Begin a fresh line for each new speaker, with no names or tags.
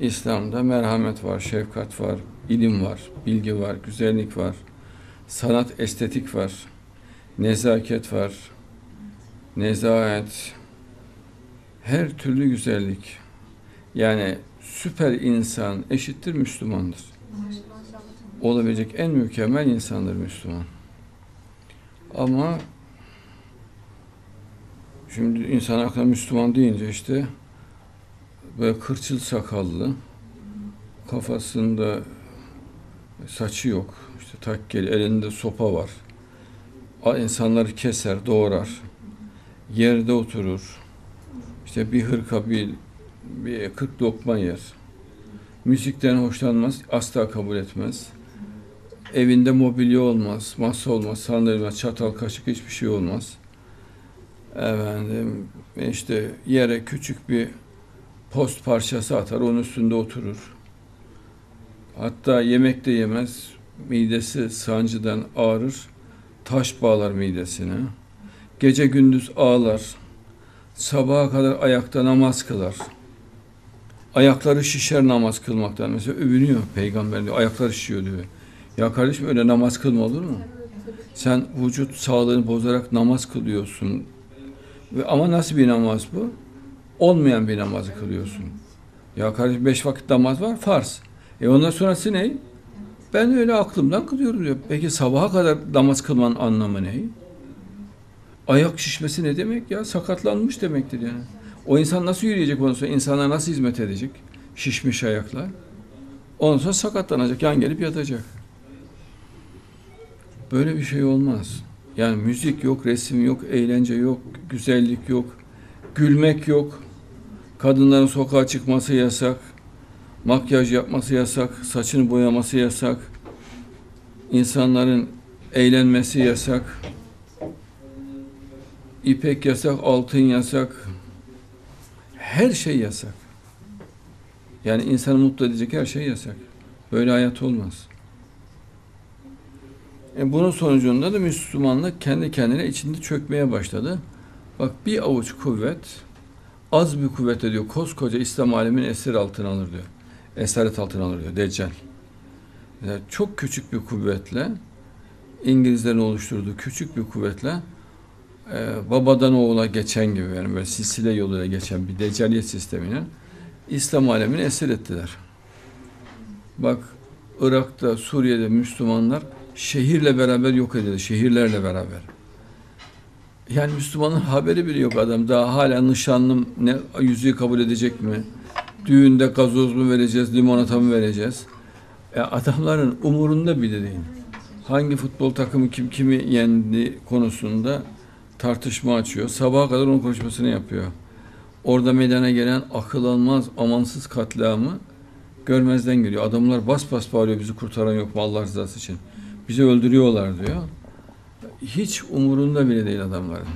İslam'da merhamet var, şefkat var, ilim var, bilgi var, güzellik var, sanat, estetik var, nezaket var, nezahet, her türlü güzellik. Yani süper insan eşittir Müslümandır. Olabilecek en mükemmel insandır Müslüman. Ama şimdi insan aklına Müslüman deyince işte böyle kırçıl sakallı, kafasında saçı yok, işte takkeli, elinde sopa var. İnsanları keser, doğrar. Yerde oturur. İşte bir hırka, bir, bir kırk lokma yer. Müzikten hoşlanmaz, asla kabul etmez. Evinde mobilya olmaz, masa olmaz, sandalye olmaz, çatal, kaşık hiçbir şey olmaz. Efendim işte yere küçük bir post parçası atar, onun üstünde oturur. Hatta yemek de yemez, midesi sancıdan ağrır, taş bağlar midesine. Gece gündüz ağlar, sabaha kadar ayakta namaz kılar. Ayakları şişer namaz kılmaktan. Mesela övünüyor peygamber diyor, ayakları şişiyor diyor. Ya kardeşim öyle namaz kılma olur mu? Sen vücut sağlığını bozarak namaz kılıyorsun. Ama nasıl bir namaz bu? Olmayan bir namazı kılıyorsun. Ya kardeşim beş vakit namaz var, farz. E ondan sonrası ne? Ben öyle aklımdan kılıyorum diyor. Peki sabaha kadar namaz kılmanın anlamı ne? Ayak şişmesi ne demek ya? Sakatlanmış demektir yani. O insan nasıl yürüyecek ondan sonra? İnsanlara nasıl hizmet edecek? Şişmiş ayaklar. Ondan sonra sakatlanacak, yan gelip yatacak. Böyle bir şey olmaz. Yani müzik yok, resim yok, eğlence yok, güzellik yok, gülmek yok. Kadınların sokağa çıkması yasak. Makyaj yapması yasak, saçını boyaması yasak. İnsanların eğlenmesi yasak. İpek yasak, altın yasak. Her şey yasak. Yani insanı mutlu edecek her şey yasak. Böyle hayat olmaz. E bunun sonucunda da Müslümanlık kendi kendine içinde çökmeye başladı. Bak bir avuç kuvvet, az bir kuvvet diyor, koskoca İslam alemin esir altına alır diyor. Esaret altına alır diyor, Deccal. Yani çok küçük bir kuvvetle, İngilizlerin oluşturduğu küçük bir kuvvetle, e, babadan oğula geçen gibi, yani böyle silsile yoluyla geçen bir deccaliyet sistemini İslam alemini esir ettiler. Bak Irak'ta, Suriye'de Müslümanlar şehirle beraber yok edildi, şehirlerle beraber. Yani Müslümanın haberi bile yok adam. Daha hala nişanlım ne yüzüğü kabul edecek mi? Düğünde gazoz mu vereceğiz, limonata mı vereceğiz? E adamların umurunda bile değil. Hangi futbol takımı kim kimi yendi konusunda tartışma açıyor. Sabaha kadar onun konuşmasını yapıyor. Orada meydana gelen akıl almaz, amansız katliamı görmezden geliyor. Adamlar bas bas bağırıyor bizi kurtaran yok mu Allah rızası için. Bizi öldürüyorlar diyor. Hiç umurunda bile değil adamların.